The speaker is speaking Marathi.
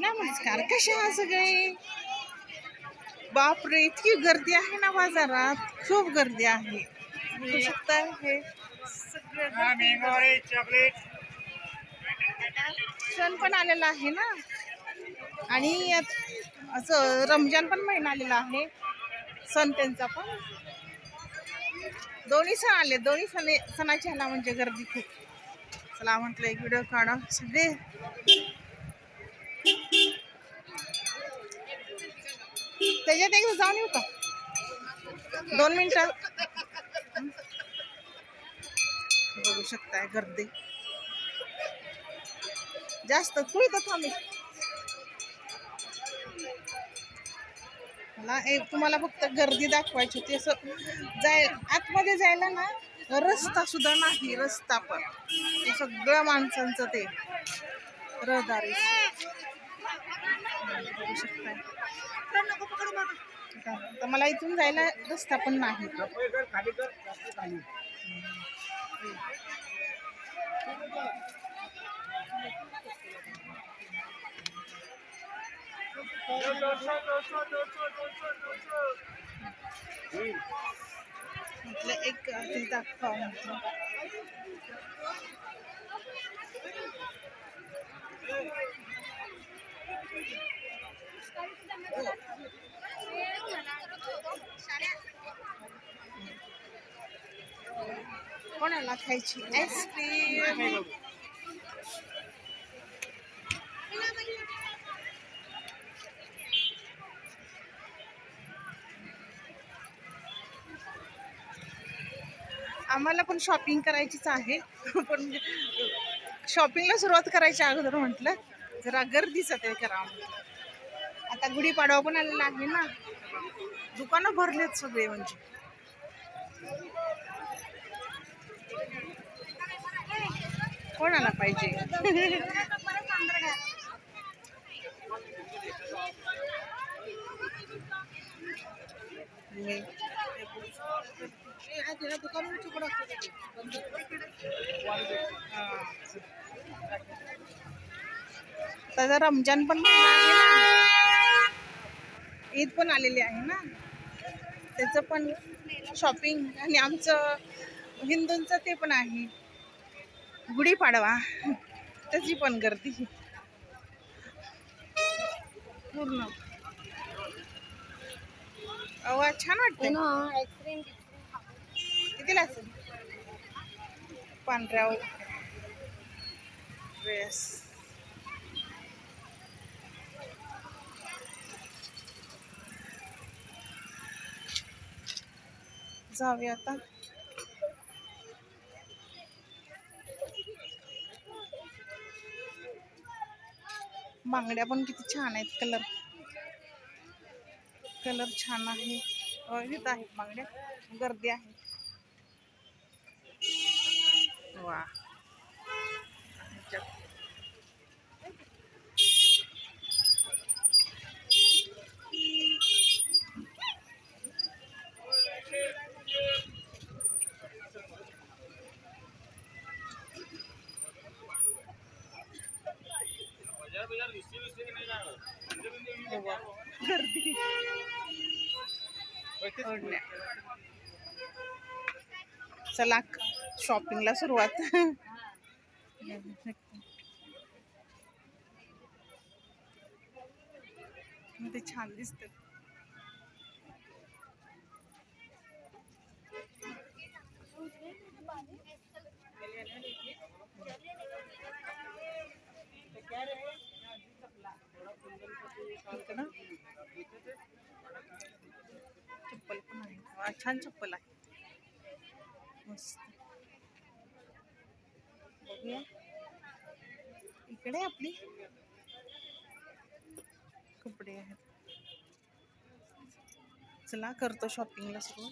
नमस्कार कशा आहात सगळे? बापरे इतकी गर्दी आहे ना बाजारात. खूप गर्दी आहे. बघू शकता हे? सगळं चॉकलेट सण पण आलेला आहे ना? आणि असं रमजान पण महिना आलेला आहे. सण त्यांचा पण. दोन्ही सण आले. दोन्ही सण सणाची ह्याला म्हणजे गर्दी खूप. चला म्हटलं एक व्हिडिओ काढा. सगळे त्याच्यात एकदा जाऊन येऊ का? दोन मिनिटं. बघू शकताय गर्दी. जास्त तू इथं थांबी. मला एक तुम्हाला फक्त गर्दी दाखवायची होती. असं जाय आतमध्ये जायला ना रस्ता सुद्धा नाही रस्ता पण. सगळं माणसांचं ते. रहदारी. तर मला इथून जायला रस्ता पण नाही. म्हटलं एक दाखवा म्हटलं. कोणाला खायची? आईस्क्रीम आम्हाला पण शॉपिंग करायचीच आहे. पण शॉपिंगला सुरुवात करायच्या अगोदर म्हटलं जरा गर्दीच ते करा आता गुढीपाडवा पण आलेला आहे ना. दुकानं भरलेत सगळे म्हणजे. कोणाला पाहिजे? त्याचा रमजान पण आहे ना. ईद पण आलेली आहे ना? त्याचं पण शॉपिंग आणि आमचं हिंदूंचं ते पण आहे. गुढीपाडवा त्याची पण गर्दी. पूर्ण. अवा छान वाटते आईस्क्रीम कितीला असेल? पांढऱ्या ड्रेस जाऊया आता. बांगड्या पण किती छान आहेत. कलर. कलर छान आहे. अ, आहेत बांगड्या. गर्दी आहे. वा ह्याच्यात. वा. गर्दी. चला शॉपिंगला सुरुवात. ते छान दिसत. छान चप्पल आहे. मस्त. बघूया. इकडे आपली कपडे आहेत. चला करतो शॉपिंगला सुरू